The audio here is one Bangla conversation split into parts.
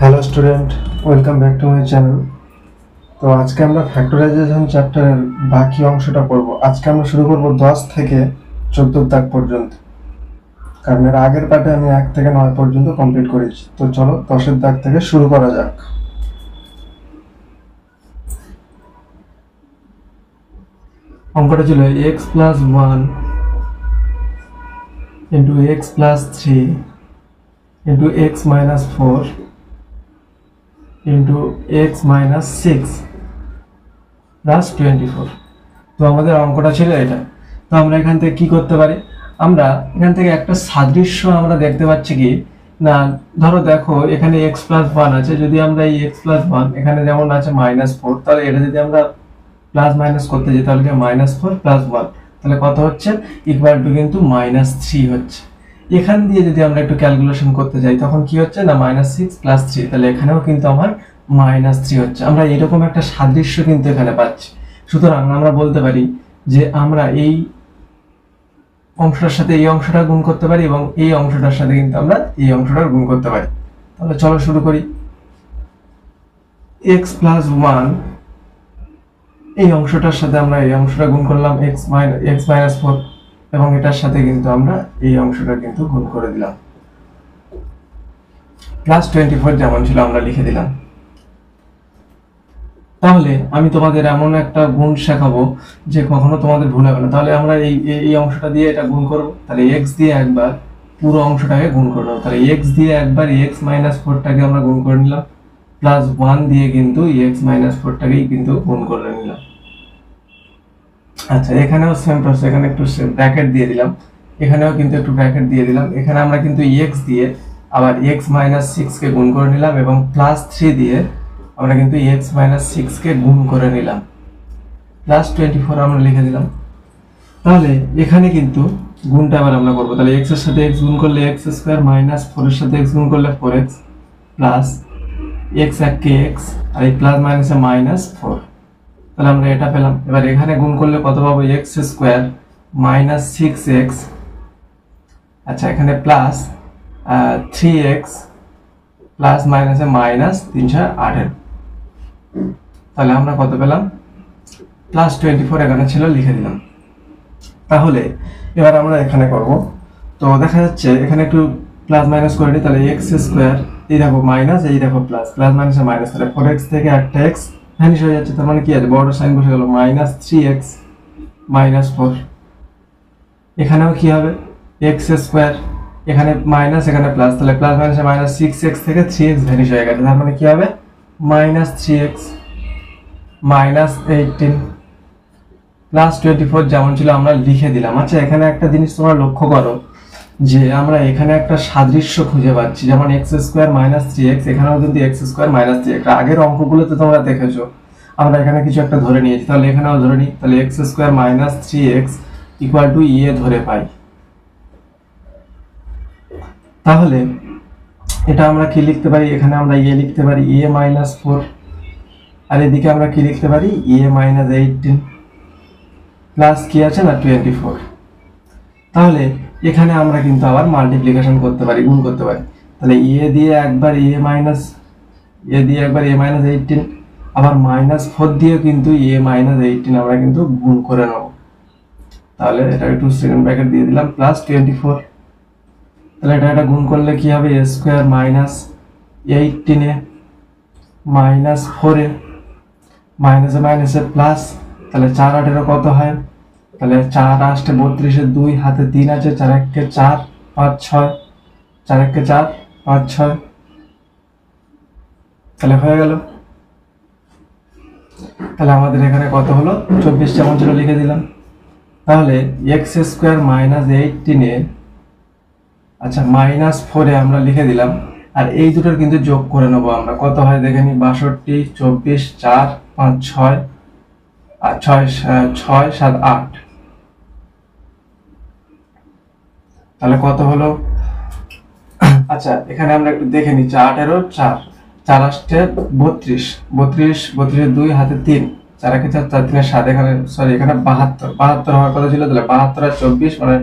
Hello student welcome back to my channel তো আজকে আমরা ফ্যাক্টরাইজেশন চ্যাপ্টারের বাকি অংশটা পড়ব। আজকে আমরা শুরু করব দশ থেকে চোদ্দ দাগ পর্যন্ত। কারণ এর আগের পার্টে আমি এক থেকে নয় পর্যন্ত কমপ্লিট করেছি। তো চলো দশের দাগ থেকে শুরু করা যাক। অঙ্কটা ছিল x plus one into x plus three into x minus four into x minus six plus twenty four তো আমাদের অঙ্কটা ছিল এটা। তো আমরা এখান থেকে কি করতে পারি? আমরা এখান থেকে একটা সাদৃশ্য আমরা দেখতে পাচ্ছি কি? না, ধরো দেখো, এখানে এক্স প্লাস ওয়ান আছে। যদি আমরা এই এক্স প্লাস ওয়ান এখানে যেমন আছে মাইনাস ফোর তাহলে এটা যদি আমরা প্লাস মাইনাস করতে যাই, তাহলে মাইনাস ফোর প্লাস ওয়ান তাহলে কত হচ্ছে? ইকুয়াল টু কিন্তু মাইনাস থ্রি হচ্ছে। এখান দিয়ে যদি আমরা একটু ক্যালকুলেশন করতে যাই, তখন কি হচ্ছে না মাইনাস সিক্স প্লাস থ্রি তাহলে এখানেও কিন্তু আমার মাইনাস থ্রি হচ্ছে। আমরা এরকম একটা সাদৃশ্য কিন্তু এখানে পাচ্ছি। সুতরাং আমরা বলতে পারি যে আমরা এই অংশটার সাথে এই অংশটা গুণ করতে পারি এবং এই অংশটার সাথে কিন্তু আমরা এই অংশটা গুণ করতে পারি। তাহলে চলো শুরু করি। এক্স প্লাস ওয়ান এই অংশটার সাথে আমরা এই অংশটা গুণ করলাম x minus x minus four এবং এটার সাথে কিন্তু আমরা এই অংশটা কিন্তু গুণ করে দিলাম। প্লাস টোয়েন্টি ফোর যেমন ছিল আমরা লিখে দিলাম। তাহলে আমি তোমাদের এমন একটা গুণ শেখাবো যে কখনো তোমাদের ভুল হবে না। তাহলে আমরা এই, এই- অংশটা দিয়ে এটা গুণ করব। তাহলে এক্স দিয়ে একবার পুরো অংশটাকে গুণ করে নেব। তাহলে এক্স দিয়ে একবার এক্স মাইনাস ফোরটাকে আমরা গুণ করে নিলাম। প্লাস ওয়ান দিয়ে কিন্তু এক্স মাইনাস ফোরটাকেই কিন্তু গুণ করে নিলাম। আচ্ছা এখানেও সেম প্রসেস এখানে একটু ব্র্যাকেট দিয়ে দিলাম। এখানেও কিন্তু একটু ব্র্যাকেট দিয়ে দিলাম। এখানে আমরা কিন্তু এক্স দিয়ে আবার এক্স মাইনাস সিক্সকে গুণ করে নিলাম এবং প্লাস থ্রি দিয়ে আমরা কিন্তু এক্স মাইনাস সিক্সকে গুণ করে নিলাম। প্লাস টোয়েন্টি ফোর আমরা লিখে দিলাম। তাহলে এখানে কিন্তু গুণটা আবার আমরা করব। তাহলে এক্সের সাথে এক্স গুণ করলে এক্স স্কোয়ার মাইনাস ফোরের সাথে এক্স গুণ করলে ফোর এক্স প্লাস এক্স এককে এক্স আর এই প্লাস মাইনাসে মাইনাস ফোর তাহলে আমরা এটা পেলাম। এবার এখানে গুণ করলে কত পাবো? X square minus six x আচ্ছা এখানে প্লাস থ্রি এক্স প্লাস মাইনাসে মাইনাস তিনশো আঠেরো তাহলে আমরা কত পেলাম? প্লাস টোয়েন্টি ফোর এখানে ছিল, লিখে দিলাম। তাহলে এবার আমরা এখানে করব। তো দেখা যাচ্ছে এখানে একটু প্লাস মাইনাস করে নিই তাহলে এক্স স্কোয়ার এই দেখো মাইনাস এই দেখো প্লাস প্লাস মাইনাসে মাইনাস তাহলে ফোর এক্স থেকে একটা এক্স ভ্যানিশ হয়ে যাচ্ছে, তার মানে কি আছে? বড় সাইন বসে গেল minus three x minus four এখানেও কি হবে? এক্স স্কোয়ার এখানে মাইনাস এখানে প্লাস তাহলে প্লাস মাইনাসে মাইনাস সিক্স এক্স থেকে থ্রি এক্স ভ্যানিশ হয়ে গেছে, তার মানে কি হবে? Minus three x minus eighteen plus twenty four যেমন ছিল আমরা লিখে দিলাম। আচ্ছা এখানে একটা জিনিস তোমরা লক্ষ্য করো যে আমরা এখানে একটা সাদৃশ্য খুঁজে পাচ্ছি। যেমন x square minus three x এখানেও কিন্তু x square minus three x আগের অঙ্কগুলোতে তোমরা দেখেছ। আমরা এখানে কিছু একটা ধরে নিয়েছি। তাহলে এখানেও ধরে নিই। তাহলে x square minus three x equal to ইয়ে ধরে পাই। তাহলে এটা আমরা কি লিখতে পারি? এখানে আমরা ইয়ে লিখতে পারি। ইয়ে মাইনাস ফোর আর এদিকে আমরা কি লিখতে পারি? ইয়ে মাইনাস এইটিন প্লাস কি আছে না? টোয়েন্টি ফোর তাহলে এখানে আমরা কিন্তু আবার মাল্টিপ্লিকেশন করতে পারি, গুণ করতে পারি। তাহলে এ দিয়ে একবার এ মাইনাস এ দিয়ে একবার এ মাইনাস এইটিন আবার মাইনাস ফোর দিয়ে কিন্তু এ মাইনাস এইটিন আমরা কিন্তু গুণ করে নেব। তাহলে এটা একটু সেকেন্ড ব্র্যাকেট দিয়ে দিলাম প্লাস টোয়েন্টি ফোর তাহলে এটা এটা গুণ করলে কি হবে? এ স্কোয়ার মাইনাস এইটিনে মাইনাস ফোরে মাইনাসে মাইনাসে প্লাস তাহলে চার আটেরও কত হয়? তাহলে চার আসতে বত্রিশে দুই হাতে তিন আছে, চার এককে চার পাঁচ ছয়, চার এককে চার পাঁচ ছয়। তাহলে হয়ে গেল। তাহলে আমাদের এখানে কত হলো? চব্বিশ যেমন ছিল লিখে দিলাম। তাহলে এক্স স্কোয়ার মাইনাস এইটিনে আচ্ছা মাইনাস ফোরে আমরা লিখে দিলাম। আর এই দুটোর কিন্তু যোগ করে নেব আমরা। কত হয় দেখে নি? বাষট্টি, চব্বিশ, চার, পাঁচ, ছয় আর ছয় ছয়, সাত, আট। তাহলে কত হলো? আচ্ছা এখানে আমরা একটু দেখে নিচ্ছি আঠেরো চার। চার আসতে বত্রিশ। বত্রিশ বত্রিশ দুই, হাতে তিন। চার একে চার চার তিনের সাত। এখানে সরি এখানে বাহাত্তর। বাহাত্তর হওয়ার কথা ছিল, তাহলে বাহাত্তর আর চব্বিশ মানে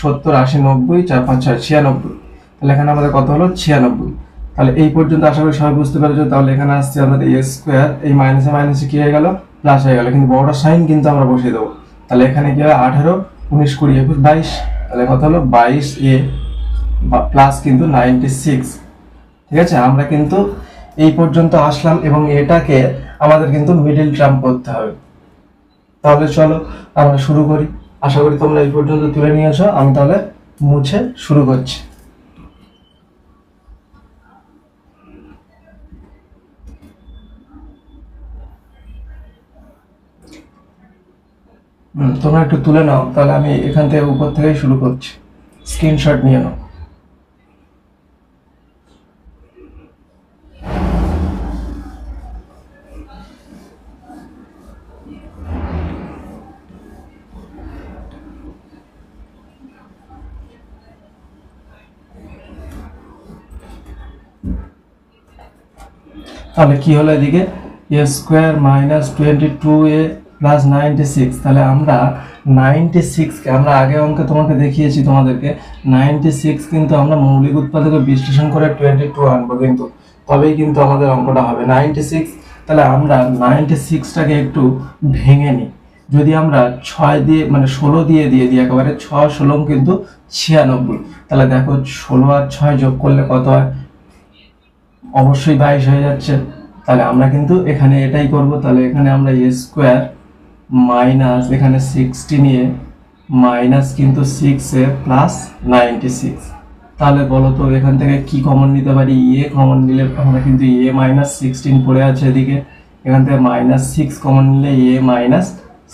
সত্তর, আশি, নব্বই, চার, পাঁচ, ছয়, ছিয়ানব্বই। তাহলে এখানে আমাদের কত হলো? ছিয়ানব্বই। তাহলে এই পর্যন্ত আশা করি সবাই বুঝতে পেরেছ, তাহলে এখানে আসছে আমাদের এ স্কোয়ার এই মাইনাসে মাইনাসে কি হয়ে গেল? প্লাস হয়ে গেল। কিন্তু বড়টা সাইন কিন্তু আমরা বসিয়ে দেবো। তাহলে এখানে কি হবে আঠেরো, উনিশ, কুড়ি, একুশ, বাইশ। তাহলে কত হলো বাইশ এ প্লাস কিন্তু নাইনটি সিক্স ঠিক আছে? আমরা কিন্তু এই পর্যন্ত আসলাম এবং এটাকে আমাদের কিন্তু মিডিল টার্ম করতে হবে। তাহলে চলো আমরা শুরু করি। আশা করি তোমরা এই পর্যন্ত তুলে নিয়েছো। আমি তাহলে মুছে শুরু করছি। তোমরা একটু তুলে নাও, তাহলে আমি এখান থেকে উপর থেকেই শুরু করছি। স্ক্রিনশট নিয়ে নাও। তাহলে কি হলো এদিকে? A square minus twenty two a plus ninety six তাহলে আমরা নাইনটি সিক্সকে আমরা আগে অঙ্কে তোমাকে দেখিয়েছি তোমাদেরকে নাইনটি সিক্স কিন্তু আমরা মৌলিক উৎপাদকে বিশ্লেষণ করে টোয়েন্টি টু আনব কিন্তু, তবেই কিন্তু আমাদের অঙ্কটা হবে। নাইনটি সিক্স তাহলে আমরা নাইনটি সিক্সটাকে একটু ভেঙে নিই। যদি আমরা ছয় দিয়ে মানে ষোলো দিয়ে দিয়ে দিই, একেবারে ছয় ষোলো কিন্তু ছিয়ানব্বই, তাহলে দেখো ষোলো আর ছয় যোগ করলে কত হয়? অবশ্যই বাইশ হয়ে যাচ্ছে। তাহলে আমরা কিন্তু এখানে এটাই করব, তাহলে এখানে আমরা এ স্কোয়ার মাইনাস, এখানে সিক্সটি নিয়ে মাইনাস কিন্তু সিক্স প্লাস নাইনটি সিক্স তাহলে বলো তো, এখান থেকে কি কমন নিতে পারি? এ কমন নিলে আমরা কিন্তু এ মাইনাস সিক্সটিন পড়ে আছে এদিকে। এখান থেকে মাইনাস সিক্স কমন নিলে এ মাইনাস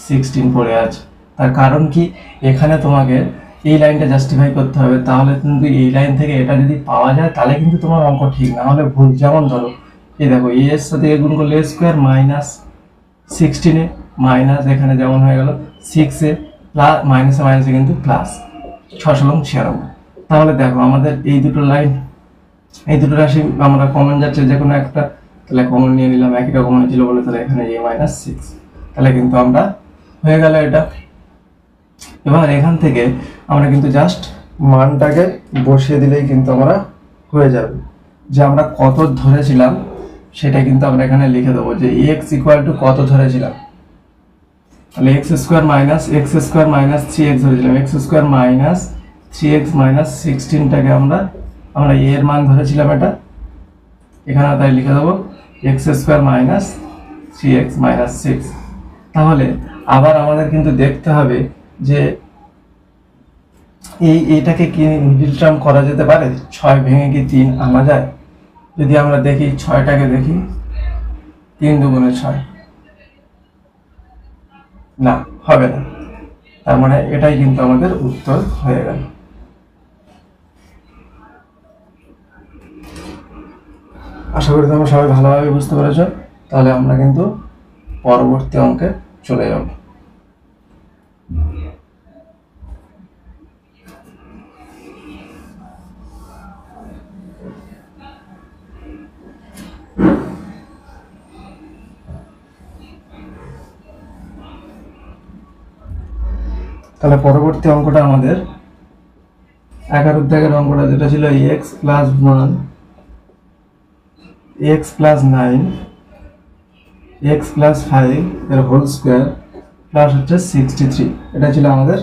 সিক্সটিন পড়ে আছে। তার কারণ কি? এখানে তোমাকে এই লাইনটা জাস্টিফাই করতে হবে। তাহলে কিন্তু এই লাইন থেকে এটা যদি পাওয়া যায়, তাহলে কিন্তু তোমার অঙ্ক ঠিক না। হলে ভুল। যেমন ধরো, এই দেখো এ এর সাথে এ গুণ করলে স্কোয়ার মাইনাস সিক্সটিনে মাইনাস এখানে যেমন হয়ে গেল সিক্সে প্লাস মাইনাসে মাইনাসে কিন্তু প্লাস ছশো লং ছিয়ানব্বই। তাহলে দেখো আমাদের এই দুটো লাইন এই দুটো রাশি আমরা কমন যাচ্ছে যে কোনো একটা, তাহলে কমন নিয়ে নিলাম, একই রকম হয়েছিল বলে তাহলে এখানে এ মাইনাস সিক্স তাহলে কিন্তু আমরা হয়ে গেল এটা। এবার এখান থেকে আমরা কিন্তু জাস্ট মানটাকে বসিয়ে দিলেই কিন্তু আমরা হয়ে যাবে। যে আমরা কত ধরেছিলাম, সেটা কিন্তু আমরা এখানে লিখে দেবো যে এক্স ইকুয়াল টু কত ধরেছিলাম। তাহলে x square minus x square minus three x ধরেছিলাম x square minus three x minus সিক্সটিনটাকে আমরা আমরা এর মান ধরেছিলাম এটা। এখানে তাই লিখে দেবো। X square minus three x minus six তাহলে আবার আমাদের কিন্তু দেখতে হবে যে এই, এটাকে কি মিডিল টার্ম করা যেতে পারে? ছয় ভেঙে কি তিন আনা যায়? যদি আমরা দেখি, ছয়টাকে দেখি, তিন দুগুণে ছয়। না, হবে না। তার মানে এটাই কিন্তু আমাদের উত্তর হয়ে গেল। আশা করি তোমরা সবাই ভালোভাবে বুঝতে পেরেছ। তাহলে আমরা কিন্তু পরবর্তী অঙ্কে চলে যাব। তাহলে পরবর্তী অঙ্কটা আমাদের। এগারো দাগের অঙ্কটা যেটা ছিল x plus one x plus nine x plus five এর হোল স্কোয়ার প্লাস হচ্ছে সিক্সটি থ্রি এটা ছিল আমাদের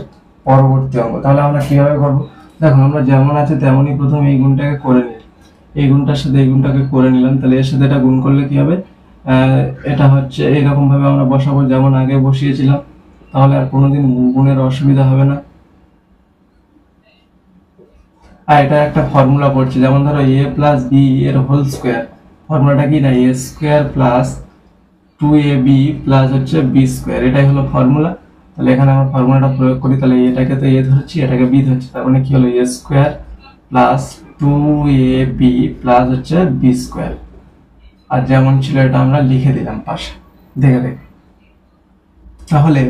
পরবর্তী অঙ্ক। তাহলে আমরা কীভাবে করব? দেখো, আমরা যেমন আছে তেমনই প্রথম এই গুণটাকে করে নিই। এই গুণটার সাথে এই গুণটাকে করে নিলাম। তাহলে এর সাথে এটা গুণ করলে কী হবে? এটা হচ্ছে এরকম ভাবে আমরা বসাবো। যেমন আগে বসিয়েছিলাম তাহলে আর কোনোদিন গুণের অসুবিধা হবে না। আর এটা একটা ফর্মুলা পড়ছে, যেমন ধরো এ প্লাস বি এর হোল স্কোয়ার ফর্মুলাটা কি না? A square plus two a b plus হচ্ছে বি স্কোয়ার এটাই হলো ফর্মুলা তাহলে এখানে আমরা ফর্মুলাটা প্রয়োগ করি, তাহলে এটাকে তো এ ধরছি, এটাকে বি ধরছি। তার মানে কি হলো? A square plus two A B plus হচ্ছে বি স্কোয়ার আর যেমন ছিল এটা আমরা লিখে দিলাম পাশে। দেখে দেখে। তাহলে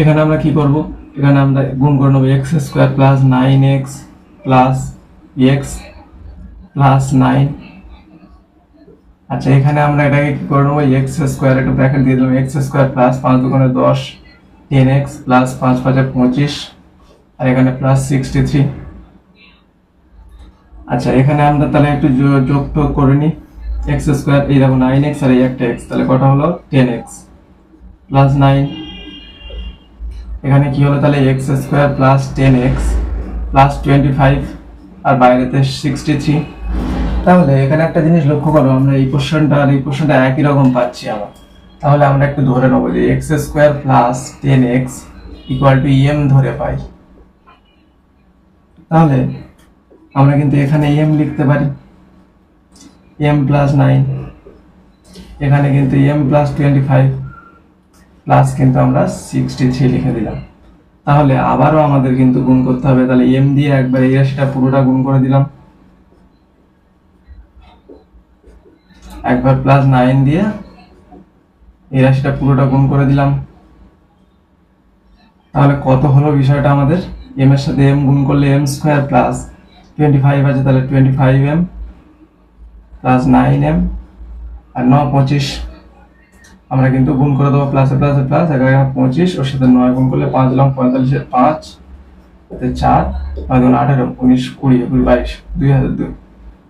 এখানে আমরা কি করব? এখানে আমরা গুণ করে নেব X square plus nine X plus X plus nine আচ্ছা এখানে আমরা এটাকে কি করে নেব? এক্স স্কোয়ার একটা ব্র্যাকেট দিয়ে দিলাম। এক্স স্কোয়ার প্লাস পাঁচ দুগুণে দশ টেন এক্স প্লাস পাঁচ পাঁচে পঁচিশ, আর এখানে প্লাস সিক্সটি থ্রি আচ্ছা এখানে আমরা তাহলে একটু যোগ টোগ করে নিই। এক্স স্কোয়ার এই দেখো নাইন এক্স আর এই একটা এক্স তাহলে কটা হলো? টেন এক্স প্লাস নাইন এখানে কি হলো তাহলে? X square plus ten x plus twenty five আর বাইরেতে সিক্সটি থ্রি তাহলে এখানে একটা জিনিস লক্ষ্য করো, আমরা এই কোশ্চেনটা আর এই কোশ্চেনটা একই রকম পাচ্ছি আবার তাহলে আমরা একটু ধরে নেব যে X square plus ten X equal to M ধরে পাই। তাহলে আমরা কিন্তু এখানে এম লিখতে পারি। এম প্লাস নাইন এখানে কিন্তু M plus twenty five plus কিন্তু আমরা সিক্সটি লিখে দিলাম। তাহলে আবারও আমাদের কিন্তু গুণ করতে হবে। তাহলে এম দিয়ে একবার এই পুরোটা গুণ করে দিলাম। একবার প্লাস নাইন দিয়ে এই রাশিটা পুরোটা গুণ করে দিলাম। তাহলে কত হলো বিষয়টা আমাদের? এম এর সাথে এম গুণ করলে M square plus twenty five আছে, তাহলে twenty five M plus nine M আর ন পঁচিশ। আমরা কিন্তু গুণ করে দেবো প্লাসে প্লাসে প্লাস এগারো পঁচিশ, ওর সাথে নয় গুণ করলে পাঁচ লং পঁয়তাল্লিশের পাঁচ, এতে চার নয় দুগুণ আঠেরো, উনিশ, কুড়ি একুশ বাইশ, দুই হাজার দুই।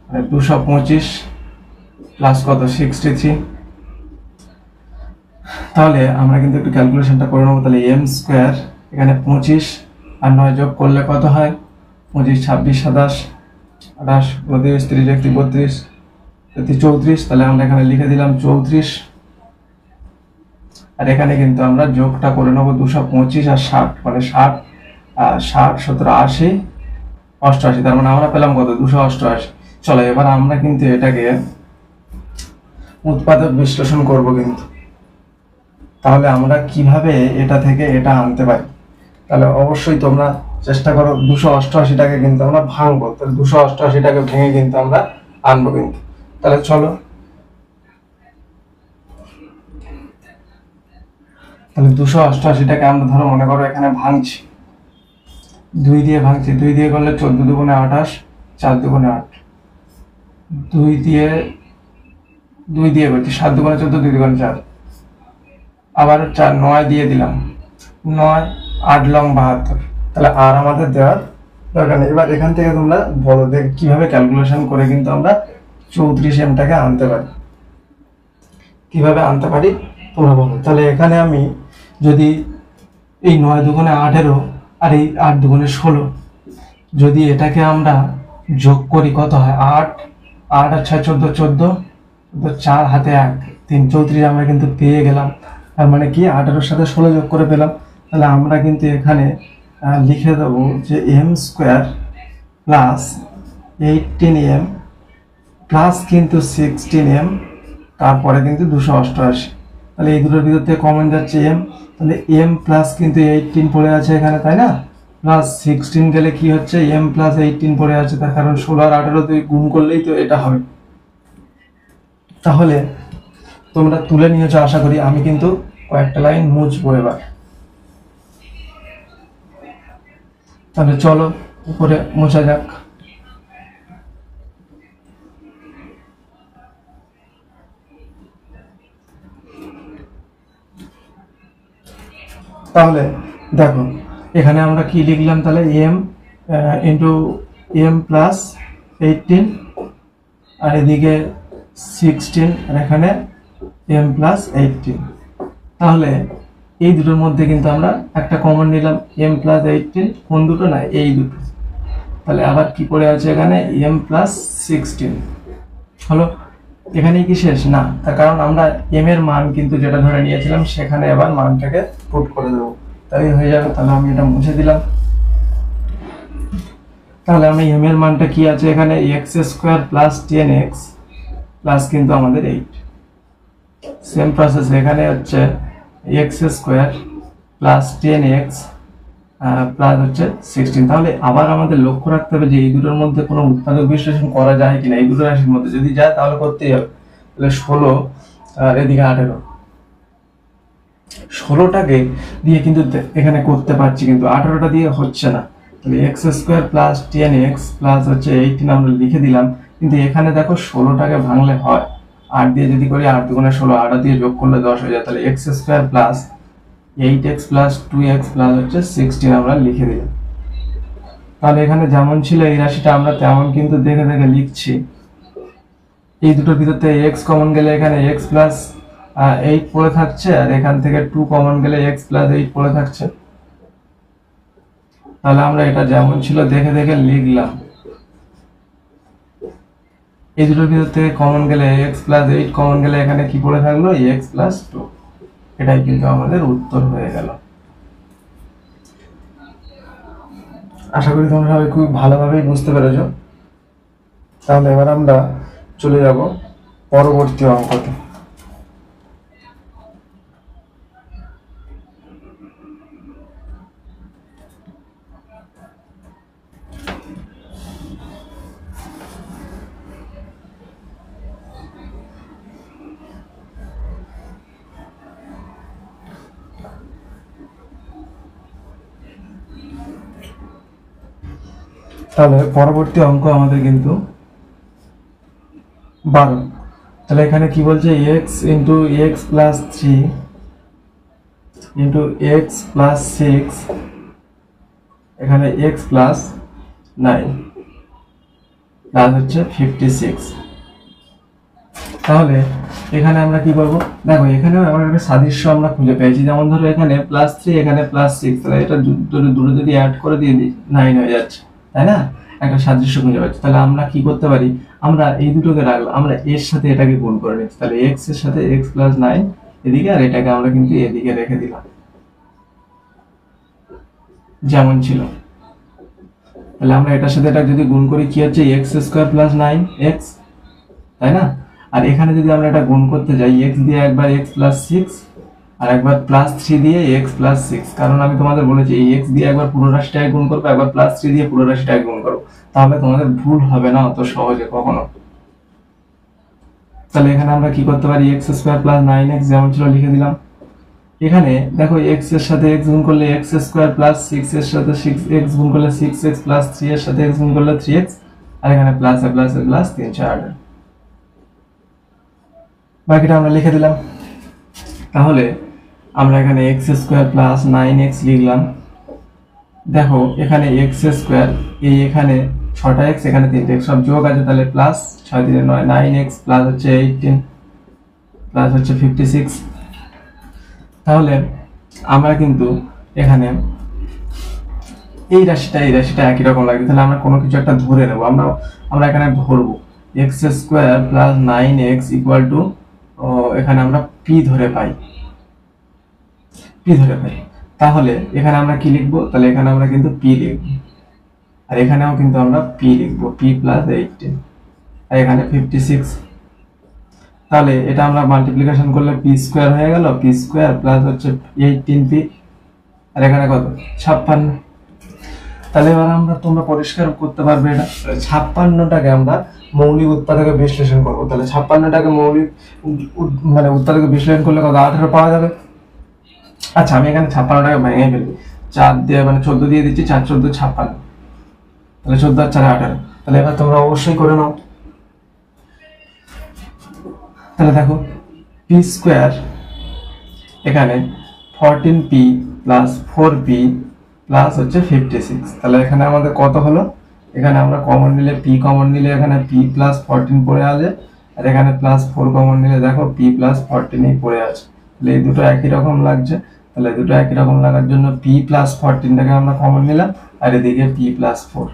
মানে দুশো পঁচিশ প্লাস কত? সিক্সটি থ্রি তাহলে আমরা কিন্তু একটু ক্যালকুলেশনটা করে নেব, তাহলে এম স্কোয়ার এখানে পঁচিশ আর নয় যোগ করলে কত হয়? পঁচিশ, ছাব্বিশ, সাতাশ, আঠাশ, উনত্রিশ, তিরিশ, একত্রিশ, বত্রিশ চৌত্রিশ। তাহলে আমরা এখানে লিখে দিলাম চৌত্রিশ। আর এখানে কিন্তু আমরা যোগটা করে নেব দুশো পঁচিশ আর ষাট মানে ষাট ষাট সতেরো আশি, অষ্টআশি, তার মানে আমরা পেলাম কত? দুশো অষ্টআশি। চলো, এবার আমরা কিন্তু এটাকে উৎপাদক বিশ্লেষণ করব কিন্তু। তাহলে আমরা কীভাবে এটা থেকে এটা আনতে পারি? তাহলে অবশ্যই তোমরা চেষ্টা করো দুশো অষ্টআশিটাকে কিন্তু আমরা ভাঙবো। তাহলে দুশো অষ্টআশিটাকে ভেঙে কিন্তু আমরা আনব কিন্তু। তাহলে চলো তাহলে দুশো অষ্টআশিটাকে আমরা ধরো মনে করো এখানে ভাঙছি। দুই দিয়ে ভাঙছি, দুই দিয়ে করলে চোদ্দ দুগুণে আঠাশ, চার দুগুণে আট। দুই দিয়ে দুই দিয়ে করছি, সাত দুগুণে চোদ্দ, দুই দুগুণে চার। আবার চার, নয় দিয়ে দিলাম। নয়, আট লং বাহাত্তর। তাহলে আর আমাদের দেওয়ার দরকার নেই। এবার এখান থেকে তোমরা বলো দেখ কীভাবে ক্যালকুলেশন করে কিন্তু আমরা চৌত্রিশ এমটাকে আনতে পারি। কীভাবে আনতে পারি? তোমরা বলো। তাহলে এখানে আমি যদি এই নয় দুগুণে আঠেরো আর এই আট দুগুণে ষোলো, যদি এটাকে আমরা যোগ করি কত হয়? আট আট আর ছয় চোদ্দ চোদ্দ তো চার হাতে এক, তিন চৌত্রিশ আমরা কিন্তু পেয়ে গেলাম। তার মানে কি? আঠারোর সাথে ষোলো যোগ করে পেলাম। তাহলে আমরা কিন্তু এখানে লিখে দেবো যে M square plus eighteen M plus কিন্তু সিক্সটিন এম তারপরে কিন্তু দুশো অষ্টআশি। তাহলে এই দুটোর ভিতর থেকে কমন যাচ্ছে এম তাহলে এম প্লাস কিন্তু এইটিন পড়ে আছে এখানে, তাই না? প্লাস সিক্সটিন গেলে কি হচ্ছে? এম প্লাস এইটিন পড়ে আছে, তার কারণ ষোলো আর আঠেরো তুই গুণ করলেই তো এটা হবে। তাহলে তোমরা তুলে নিয়েছো, আশা করি আমি কিন্তু কয়েকটা লাইন মুছবো এবার। তাহলে চলো, উপরে মোছা যাক। তাহলে দেখো, এখানে আমরা কি লিখলাম তাহলে? M into M plus eighteen আর এদিকে সিক্সটিন আর এখানে এম প্লাস এইটিন তাহলে এই দুটোর মধ্যে কিন্তু আমরা একটা কমন নিলাম এম প্লাস এইটিন কোন দুটো? না, এই দুটো। তাহলে আবার কি পড়ে আছে এখানে? এম প্লাস সিক্সটিন হলো? এখানেই কি শেষ? না। তার কারণ আমরা এম এর মান কিন্তু যেটা ধরে নিয়েছিলাম, সেখানে আবার মানটাকে পুট করে দেবো। তাই হয়ে যাবে, তাহলে আমি এটা মুছে দিলাম। তাহলে আমি এম এর মানটা কি আছে এখানে? X square plus ten X plus কিন্তু আমাদের এইট সেম প্রসেস এখানে হচ্ছে X square plus ten X plus হচ্ছে সিক্সটিন তাহলে আবার আমাদের লক্ষ্য রাখতে হবে যে এই দুটোর মধ্যে কোনো উৎপাদক বিশ্লেষণ করা যায় কিনা, এই দুটো রাশির মধ্যে। যদি যায়, তাহলে করতেই হবে। তাহলে ষোলো আর এদিকে আঠেরো। ষোলোটাকে দিয়ে কিন্তু এখানে করতে পারছি, কিন্তু আঠেরোটা দিয়ে হচ্ছে না। তাহলে X square plus ten X plus হচ্ছে এইটিন আমরা লিখে দিলাম। কিন্তু এখানে দেখো ষোলোটাকে ভাঙলে হয়। আট দিয়ে যদি করি, আট দুগুণে ষোলো আট দিয়ে যোগ করলে দশ হয়ে যায়। তাহলে X square plus eight X plus two X plus হচ্ছে সিক্সটিন আমরা লিখে দিলাম। তাহলে এখানে যেমন ছিল এই রাশিটা আমরা তেমন কিন্তু দেখে দেখে লিখছি। এই দুটোর ভিতর থেকে এক্স কমন গেলে এখানে এক্স প্লাস এইট পড়ে থাকছে আর এখান থেকে টু কমন গেলে এক্স প্লাস এইট পড়ে থাকছে। তাহলে আমরা এটা যেমন ছিল দেখে দেখে লিখলাম। এই দুটোর ভিতর থেকে কমন গেলে এক্স প্লাস এইট কমন গেলে এখানে কি পড়ে থাকল? এক্স প্লাস টু এটাই কিন্তু আমাদের উত্তর হয়ে গেল। আশা করি তোমরা সবাই খুব ভালোভাবেই বুঝতে পেরেছ। তাহলে এবার আমরা চলে যাব পরবর্তী অঙ্কতে। তাহলে পরবর্তী অঙ্ক আমাদের কিন্তু বারো। তাহলে এখানে কি বলছে? X into X plus three into X plus six এখানে এক্স প্লাস নাইন প্লাস হচ্ছে ফিফটি সিক্স তাহলে এখানে আমরা কি করব? দেখো এখানে আমরা একটা সাদৃশ্য আমরা খুঁজে পেয়েছি। যেমন ধরো এখানে প্লাস থ্রি এখানে প্লাস সিক্স তাহলে এটা দু- দুটো যদি অ্যাড করে দিয়ে দিই নাইন হয়ে যাচ্ছে। তাই না? একটা সাদৃশ্য খুঁজে পাচ্ছি। তাহলে আমরা কি করতে পারি? আমরা এই দুটোকে রাখলাম। আমরা এর সাথে এটাকে গুণ করে নিচ্ছি। তাহলে এক্সের সাথে এক্স প্লাস নাইন এদিকে আর এটাকে আমরা কিন্তু এদিকে রেখে দিলাম। যেমন ছিল। তাহলে আমরা এটার সাথে এটা যদি গুণ করি, কি হচ্ছে? X square plus nine X তাই না? আর এখানে যদি আমরা এটা গুণ করতে যাই এক্স দিয়ে একবার এক্স প্লাস সিক্স আর একবার প্লাস থ্রি দিয়ে এক্স প্লাস সিক্স কারণ আমি তোমাদের বলেছি, এই এক্স দিয়ে একবার পুরো রাশিটাকে গুণ করব, একবার প্লাস থ্রি দিয়ে পুরো রাশিটাকে গুণ করব তাহলে তোমাদের ভুল হবে না অত সহজে কখনো। তাহলে এখানে আমরা কি করতে পারি? X square plus nine X যেমন ছিল লিখে দিলাম। এখানে দেখো এক্সের সাথে এক্স গুণ করলে এক্স স্কোয়ার প্লাস সিক্স এর সাথে সিক্স এক্স গুণ করলে সিক্স এক্স প্লাস থ্রি এর সাথে এক্স গুণ করলে থ্রি এক্স আর এখানে plus A plus A plus তিন চার আট। বাকিটা আমরা লিখে দিলাম। তাহলে আমরা এখানে X square plus nine X লিখলাম। দেখো, এখানে এক্স স্কোয়ার এই এখানে ছটা এক্স এখানে তিনটে এক্স সব যোগ আছে তাহলে প্লাস ছয় তিনে নয় নাইন এক্স প্লাস হচ্ছে এইটিন প্লাস হচ্ছে ফিফটি সিক্স তাহলে আমরা কিন্তু এখানে এই রাশিটা এই রাশিটা একই রকম লাগবে। তাহলে আমরা কোনো কিছু একটা ধরে নেব। আমরা আমরা এখানে ধরবো। X square plus nine X equal to এখানে আমরা পি ধরে পাই। পি ধরে পাই তাহলে এখানে আমরা কি লিখব? তাহলে এখানে আমরা কিন্তু পি লিখব। আর এখানেও কিন্তু আমরা পি লিখব। পি প্লাস এইটিন আর এখানে ফিফটি সিক্স তাহলে এটা আমরা মাল্টিপ্লিকেশন করলে পি স্কোয়ার হয়ে গেল। পি স্কোয়ার প্লাস হচ্ছে এইটিন পি আর এখানে কত? ছাপ্পান্ন। তাহলে এবার আমরা তোমরা পরিষ্কার করতে পারবে এটা। ছাপ্পান্নটাকে আমরা মৌলিক উৎপাদকে বিশ্লেষণ করব। তাহলে ছাপ্পান্নটাকে মৌলিক মানে উৎপাদকে বিশ্লেষণ করলে কত? আঠারো পাওয়া যাবে। আচ্ছা আমি এখানে ছাপ্পান্নটাকে ভেঙে ফেলি। চার দিয়ে মানে চোদ্দ দিয়ে দিচ্ছি, চার, চোদ্দ, ছাপ্পান্ন। তাহলে চোদ্দ আর চারে আঠারো। তাহলে এবার তোমরা অবশ্যই করে নাও। তাহলে দেখো পি স্কোয়ার এখানে fourteen P plus four P plus হচ্ছে ফিফটি সিক্স তাহলে এখানে আমাদের কত হলো? এখানে আমরা কমন নিলে পি কমন নিলে এখানে পি প্লাস ফরটিন পড়ে আছে আর এখানে প্লাস ফোর কমন নিলে দেখো পি প্লাস ফোরটিনই পড়ে আছে তাহলে এই দুটো একই রকম লাগছে। তাহলে দুটো একই রকম লাগার জন্য পি প্লাস ফোরটিনটাকে আমরা কমন নিলাম, আর এদিকে পি প্লাস ফোর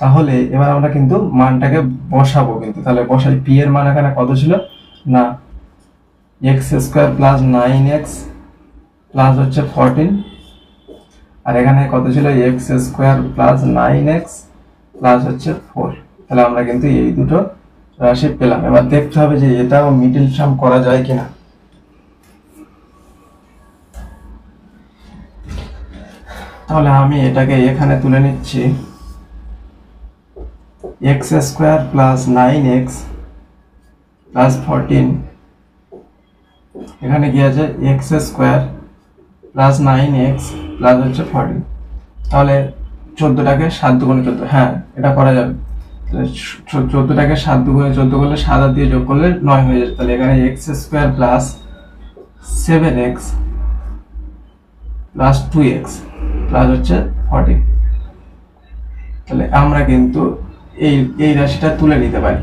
তাহলে এবার আমরা কিন্তু মানটাকে বসাবো কিন্তু। তাহলে বসাই পি এর মান এখানে কত ছিল? না X square plus nine X plus হচ্ছে ফোরটিন আর এখানে কত ছিল? X square plus nine X plus হচ্ছে ফোর তাহলে আমরা কিন্তু এই দুটো রাশি পেলাম। এবার দেখতে হবে যে এটাও মিডিল সাম করা যায় কিনা। তাহলে আমি এটাকে এখানে তুলে নিচ্ছি। X square plus nine X plus fourteen এখানে কি আছে? X square plus nine X plus হচ্ছে ফর্টি তাহলে চোদ্দোটাকে সাত দুগুণে চোদ্দ হ্যাঁ এটা করা যাবে। চোদ্দোটাকে সাত দুগুণে চোদ্দ করলে সাত দিয়ে যোগ করলে নয় হয়ে যাবে। তাহলে এখানে X square plus seven X plus two X plus হচ্ছে ফর্টি তাহলে আমরা কিন্তু এই এই রাশিটা তুলে নিতে পারি।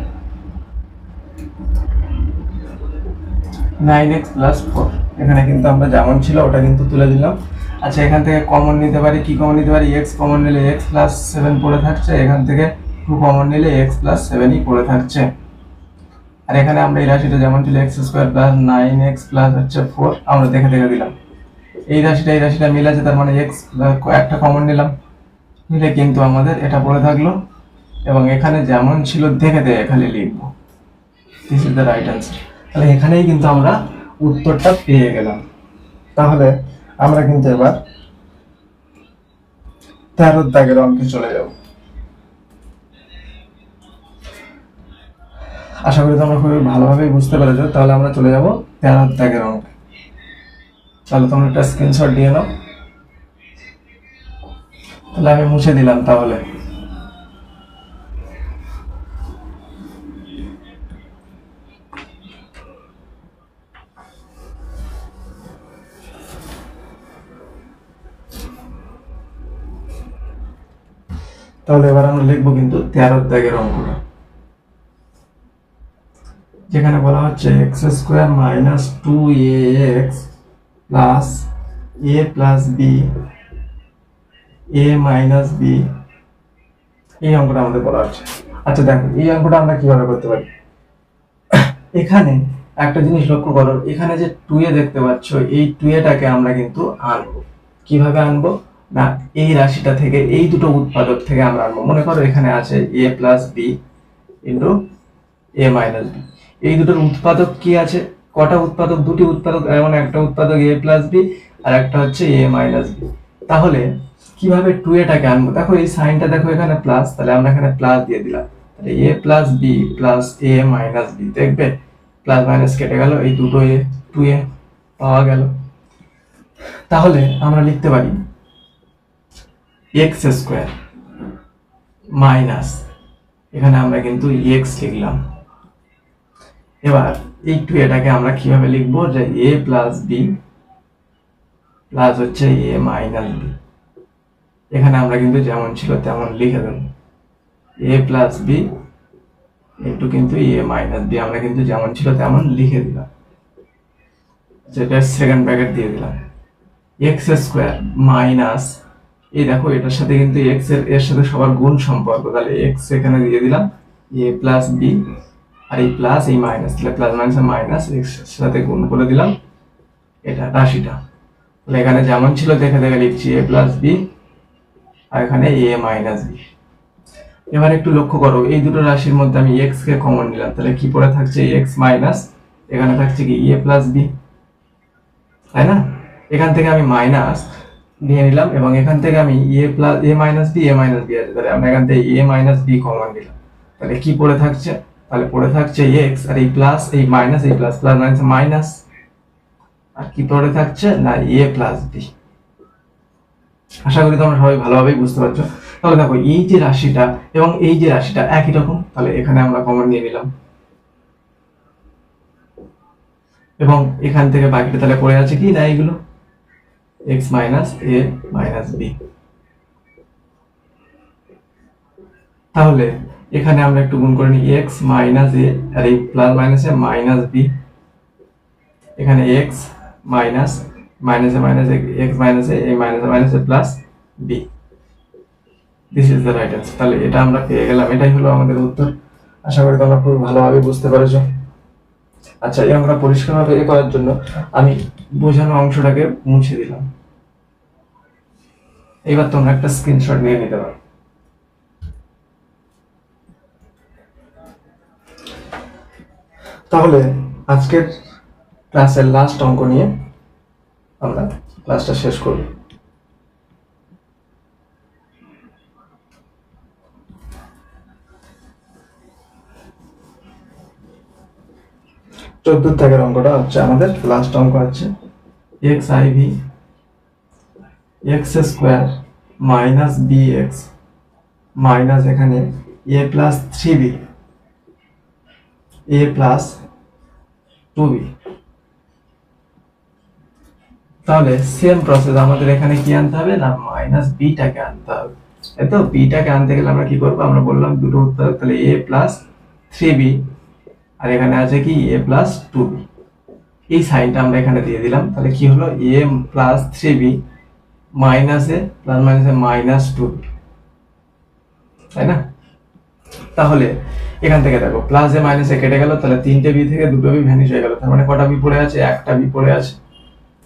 নাইন এক্স প্লাস ফোর এখানে কিন্তু আমরা যেমন ছিল ওটা কিন্তু তুলে দিলাম। আচ্ছা এখান থেকে কমন নিতে পারি, কি কমন নিতে পারি? এক্স কমন নিলে এক্স প্লাস সেভেন পড়ে থাকছে, এখান থেকে টু কমন নিলে এক্স প্লাস সেভেনই পড়ে থাকছে। আর এখানে আমরা এই রাশিটা যেমন ছিল X square plus nine X plus হচ্ছে ফোর আমরা দেখে দেখে দিলাম। এই রাশিটা এই রাশিটা মিলে আছে তার মানে এক্স একটা কমন নিলাম। নিলে কিন্তু আমাদের এটা পড়ে থাকল। এবং এখানে যেমন ছিল, দেখে দেখে খালি লিখব। This is the right answer তাহলে এখানেই কিন্তু আমরা উত্তরটা পেয়ে গেলাম। তাহলে আমরা কিন্তু এবার তেরোর দাগের অঙ্কে চলে যাব। আশা করি তোমরা খুবই ভালোভাবেই বুঝতে পেরেছ। তাহলে আমরা চলে যাব তেরোর দাগের অঙ্কে। তাহলে তোমরা একটা স্ক্রিনশট দিয়ে নাও। তাহলে আমি মুছে দিলাম তাহলে। তাহলে এবার আমরা লিখব কিন্তু তেরো দাগের অঙ্কটা। যেখানে বলা হচ্ছে X square minus two A X plus A plus B, A minus B, এই অঙ্কটা আমাদের বলা হচ্ছে। আচ্ছা দেখো, এই অঙ্কটা আমরা কীভাবে করতে পারি? এখানে একটা জিনিস লক্ষ্য করো, এখানে যে টুয়ে দেখতে পাচ্ছ, এই টুয়েটাকে আমরা কিন্তু আনব। কীভাবে আনব? না, এই রাশিটা থেকে, এই দুটো উৎপাদক থেকে আমরা আনব। মনে করো এখানে আছে A plus B into A minus B. এই দুটোর উৎপাদক কি আছে? কটা উৎপাদক? দুটি উৎপাদক এমন একটা উৎপাদক এ প্লাস বি আর একটা হচ্ছে এ মাইনাস বি তাহলে কীভাবে টু এটাকে আনব? দেখো এই সাইনটা দেখো এখানে প্লাস তাহলে আমরা এখানে প্লাস দিয়ে দিলাম। তাহলে A plus B plus A minus B দেখবে? প্লাস মাইনাস কেটে গেল, এই দুটো এ টু এ পাওয়া গেল। তাহলে আমরা লিখতে পারি এক্স স্কোয়ার মাইনাস এখানে আমরা কিন্তু এক্স লিখলাম। এবার এই টু এটাকে আমরা কীভাবে লিখব যে এ প্লাস বি প্লাস হচ্ছে এ মাইনাস বি এখানে আমরা কিন্তু যেমন ছিল তেমন লিখে দেব। এ প্লাস বি ইন্টু কিন্তু এ মাইনাস বি আমরা কিন্তু যেমন ছিল তেমন লিখে দিলাম। যেটা সেকেন্ড ব্র্যাকেট দিয়ে দিলাম। এক্স স্কোয়ার মাইনাস এই দেখো এটার সাথে কিন্তু এক্সের এর সাথে সবার গুণ সম্পর্ক। তাহলে এক্স এখানে দিয়ে দিলাম। এ প্লাস বি আর এই প্লাস এই মাইনাস তাহলে প্লাস মাইনাস মাইনাস এক্স সাথে গুণ করে দিলাম এটা রাশিটা। তাহলে এখানে যেমন ছিল, দেখে দেখে লিখছি এ প্লাস বি আর এখানে এ মাইনাস বি এবার একটু লক্ষ্য করো, এই দুটো রাশির মধ্যে আমি এক্স কে কমন নিলাম। তাহলে কি পড়ে থাকছে এক্স মাইনাস এখানে থাকছে কি এ প্লাস বি তাই না? এখান থেকে আমি মাইনাস নিয়ে নিলাম এবং এখান থেকে আমি A plus A minus B A minus B আছে। তাহলে আমরা এখান থেকে এ মাইনাস বি কমন নিলাম। তাহলে কি পড়ে থাকছে? তাহলে পড়ে থাকছে এক্স আর এই প্লাস এই মাইনাস এই প্লাস প্লাস মাইনাস মাইনাস আর কি পড়ে থাকছে? না এ প্লাস বি আশা করি তোমরা সবাই ভালোভাবেই বুঝতে পারছ। তাহলে দেখো, এই যে রাশিটা এবং এই যে রাশিটা একই রকম, তাহলে এখানে আমরা কমন নিয়ে নিলাম। এবং এখান থেকে বাকিটা তাহলে পড়ে আছে কি? না এগুলো X minus A minus B তাহলে এখানে আমরা একটু গুণ করে নিই এক্স মাইনাস এ আর এই প্লাস মাইনাসে মাইনাস বি এখানে এক্স মাইনাস মাইনাসে মাইনাস এক্স মাইনাসে এ মাইনাসে মাইনাসে plus B this is the right answer তাহলে এটা আমরা পেয়ে গেলাম, এটাই হলো আমাদের উত্তর। আশা করি তোমরা খুব ভালোভাবে বুঝতে পেরেছ। আচ্ছা এই অঙ্কটা পরিষ্কারভাবে এ করার জন্য আমি বোঝানো অংশটাকে মুছে দিলাম। এবার তোমরা একটা স্ক্রিনশট নিয়ে নিতে পারো। তাহলে আজকের ক্লাসের লাস্ট অঙ্ক নিয়ে আমরা ক্লাসটা শেষ করব চোদ্দ থেকে অঙ্কটা হচ্ছে আমাদের লাস্ট অঙ্ক হচ্ছে X I V X square minus B X minus এখানে A plus three B A plus two B তাহলে সেম প্রসেস আমাদের এখানে কি আনতে হবে? না মাইনাস বিটাকে আনতে হবে। তাই তো বিটাকে আনতে গেলে আমরা কি করব? আমরা বললাম দুটো উৎপাদক তাহলে এ প্লাস থ্রি বি আর এখানে আছে কি? এ প্লাস টু বি এই সাইনটা আমরা এখানে দিয়ে দিলাম। তাহলে কি হলো? A plus three B minus plus minus minus two B তাই না? তাহলে এখান থেকে দেখো প্লাস এ মাইনাস এ কেটে গেল, তাহলে তিনটে বি থেকে দুটো বি ভ্যানিশ হয়ে গেল। তার মানে কটা বি পড়ে আছে? একটা বি পড়ে আছে।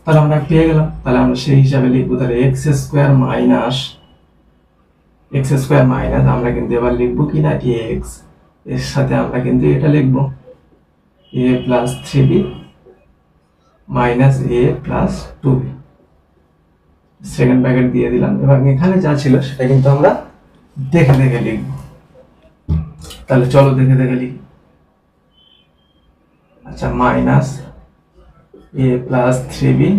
তাহলে আমরা পেয়ে গেলাম। তাহলে আমরা সেই হিসাবে লিখব, তাহলে X square minus X square minus আমরা কিন্তু এবার লিখব কি না? এক্সের সাথে আমরা কিন্তু এটা লিখব। A plus three B minus A plus two B second packet দিয়ে দিলাম। এবং এখানে যা ছিল সেটা কিন্তু আমরা দেখে দেখে লিখব। তাহলে চলো দেখে দেখে লিখি আচ্ছা minus A plus three B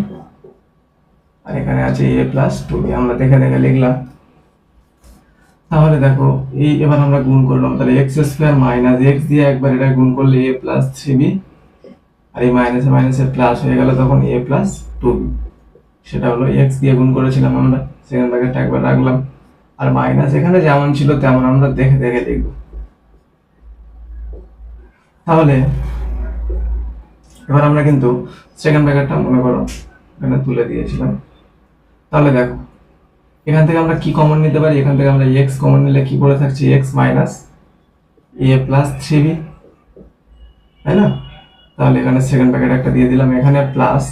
আর এখানে আছে এ প্লাস টু বি আমরা দেখে দেখে লিখলাম। তাহলে দেখো, এই এবার আমরা গুণ করলাম, তাহলে এক্স স্কোয়ার মাইনাস এক্স দিয়ে একবার এটা গুণ করলে এ প্লাস থ্রি বি আর এই মাইনাসে মাইনাসে প্লাস হয়ে গেল তখন এ প্লাস টু বি সেটা হলো এক্স দিয়ে গুণ করেছিলাম আমরা সেকেন্ড ব্র্যাকেটটা একবার রাখলাম। আর মাইনাস এখানে যেমন ছিল, তেমন আমরা দেখে দেখে লিখব। তাহলে, এবার আমরা কিন্তু সেকেন্ড ব্র্যাকেটটা মনে করো এখানে তুলে দিয়েছিলাম। তাহলে দেখো, এখান থেকে আমরা কি কমন নিতে পারি? এখান থেকে আমরা এক্স কমন নিলে কি পড়ে থাকছে? X minus A plus three B তাই না? তাহলে এখানে সেকেন্ড প্যাকেট একটা দিয়ে দিলাম, এখানে প্লাস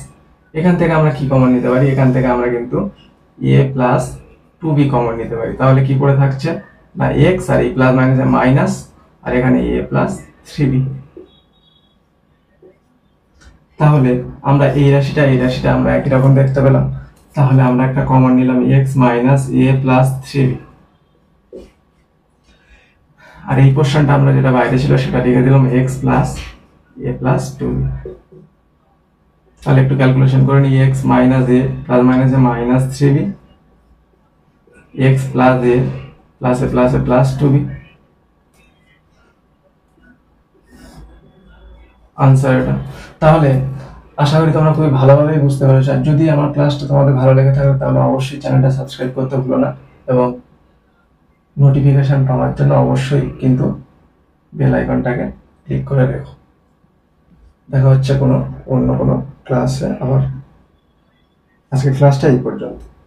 এখান থেকে আমরা কি কমন নিতে পারি? এখান থেকে আমরা কিন্তু A plus two B common নিতে পারি। তাহলে কি পড়ে থাকছে? না এক্স আর এই প্লাস মাইনাস মাইনাস আর এখানে এ প্লাস থ্রি বি তাহলে আমরা এই রাশিটা এই রাশিটা আমরা একই রকম দেখতে পেলাম। তাহলে আমরা একটা কমন নিলাম X minus A plus three আর এই পোর্শনটা আমরা যেটা বাইরে ছিল সেটা লিখে দিলাম X plus A plus two তাহলে একটু ক্যালকুলেশন করে নিই X minus A plus minus A minus three B X plus A plus A plus A plus two B answer এটা। তাহলে, আশা করি তোমরা খুবই ভালোভাবেই বুঝতে পেরেছ। আর যদি আমার ক্লাসটা তোমাদের ভালো লেগে থাকে, তাহলে অবশ্যই চ্যানেলটা সাবস্ক্রাইব করতে ভুলো না। এবং নোটিফিকেশন পাওয়ার জন্য অবশ্যই কিন্তু বেল আইকনটাকে ক্লিক করে রেখো। দেখা হচ্ছে কোনো অন্য কোনো ক্লাসে আবার। আজকে ক্লাসটা এই পর্যন্ত।